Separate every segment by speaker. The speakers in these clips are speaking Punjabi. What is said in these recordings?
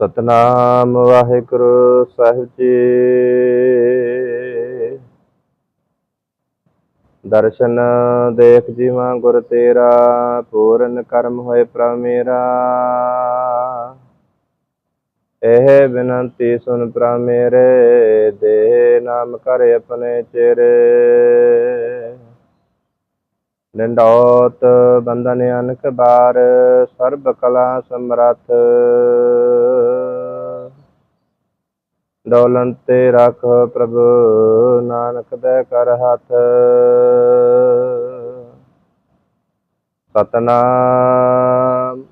Speaker 1: ਸਤਨਾਮ ਵਾਹਿਗੁਰੂ ਸਾਹਿਬ ਜੀ। ਦਰਸ਼ਨ ਦੇਖ ਜੀਵਾਂ ਗੁਰ ਤੇਰਾ, ਪੂਰਨ ਕਰਮ ਹੋਏ ਪ੍ਰਭ ਮੇਰਾ। ਇਹ ਬਿਨੰਤੀ ਸੁਨ ਪ੍ਰਭ ਮੇਰੇ ਦੇ ਨਾਮ ਕਰ ਆਪਣੇ ਚਿਹਰੇ ਨਿੰਡੋਤ ਬੰਧਨ ਅਨਕ ਬਾਰ, ਸਰਬ ਕਲਾ ਸਮਰੱਥ। ਡੋਲਨ ਤੇ ਰਖ ਪ੍ਰਭੂ ਨਾਨਕ ਦੇ ਕਰ ਹੱਥ। ਸਤਨਾਮ।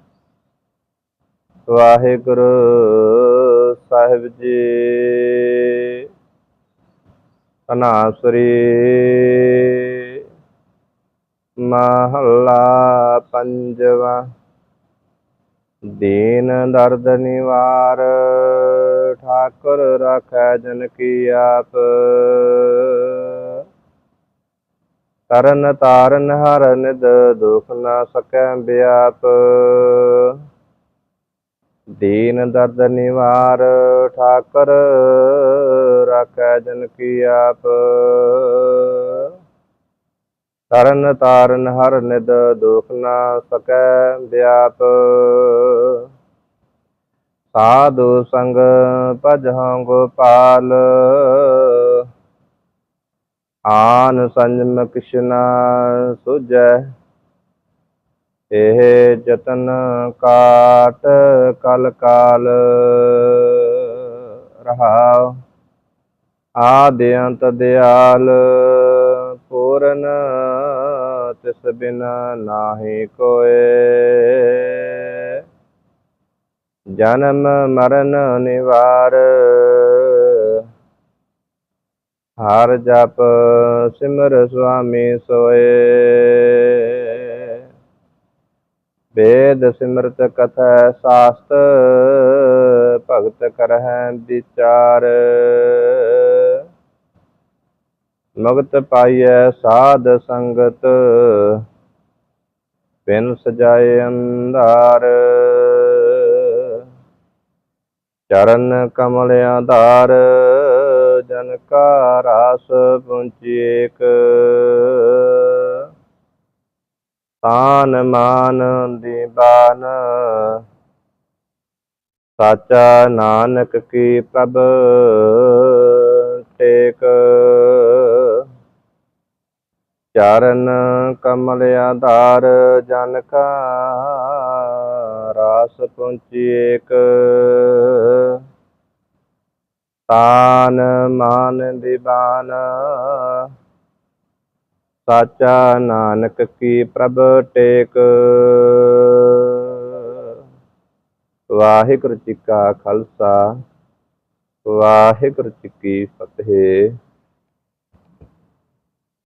Speaker 1: ਵਾਹਿਗੁਰੂ ਸਾਹਿਬ ਜੀ। ਅਨਾਸਰੀ ਮਹੱਲਾ ਪੰਜਵਾ। ਦੀਨ ਦਰਦ ਨਿਵਾਰ, ਠਾਕੁਰ ਰਾਖੈ ਜਨ ਕੀ ਆਪ। ਤਰਨ ਤਾਰਨ ਹਰ ਨਿਦ ਦੁਖ ਨਾ ਸਕੈ ਬਿਆਪ। ਦੀਨ ਦਰਦ ਨਿਵਾਰ, ਠਾਕੁਰ ਰਾਖੈ ਜਨ ਕੀ ਆਪ। ਤਰਨ ਤਾਰਨ ਹਰ ਨਿਦ ਦੁਖ ਨਾ ਸਕੈ ਵਿਆਪ ਸਾਧੂ ਸੰਗ ਭਜਹੁ ਗੋਪਾਲ। ਆਨ ਸੰਜਮ ਕਿਸ਼ਨਾ ਸੁਜੈ ਇਹ ਜਤਨ ਕਾਟ ਕਲ ਕਾਲ ਰਹਾਉ। ਆਦਿ ਅੰਤ ਦਿਆਲ ਪੂਰਨ ਤਿਸ ਬਿਨ ਨਾਹੀ ਕੋਏ। ਜਨਮ ਮਰਨ ਨਿਵਾਰ। ਹਰ ਜਪ ਸਿਮਰ ਸੁਆਮੀ ਸੋਏ। ਵੇਦ ਸਿਮਰਤ ਕਥਾ ਸਾਸਤ, ਭਗਤ ਕਰਹਿ ਵਿਚਾਰ। ਮੁਕਤ ਪਾਈਐ ਸਾਧ ਸੰਗਤ, ਬਿਨ ਸਜਾਏ ਅੰਧਾਰ। ਚਰਨ ਕਮਲ ਆਧਾਰ, ਜਨ ਕਾ ਰਾਸ ਪੁੰਚੇਕ ਤਾਨ ਮਾਨ ਦੀਬਾਨ ਸਾਚਾ ਨਾਨਕ ਕੀ ਪ੍ਰਭ ਟੇਕ। ਚਰਨ ਕਮਲ ਆਧਾਰ, ਜਨ ਕਾ ਰਾਸ ਪੁੰਚੇਕ ਤਾਨ ਮਾਨ ਦੀਵਾਨ ਸਾਚਾ ਨਾਨਕ ਕੀ ਪ੍ਰਭ ਟੇਕ। ਵਾਹਿਗੁਰੂ ਜੀ ਕਾ ਖਾਲਸਾ, ਵਾਹਿਗੁਰੂ ਜੀ ਕੀ ਫਤਿਹ।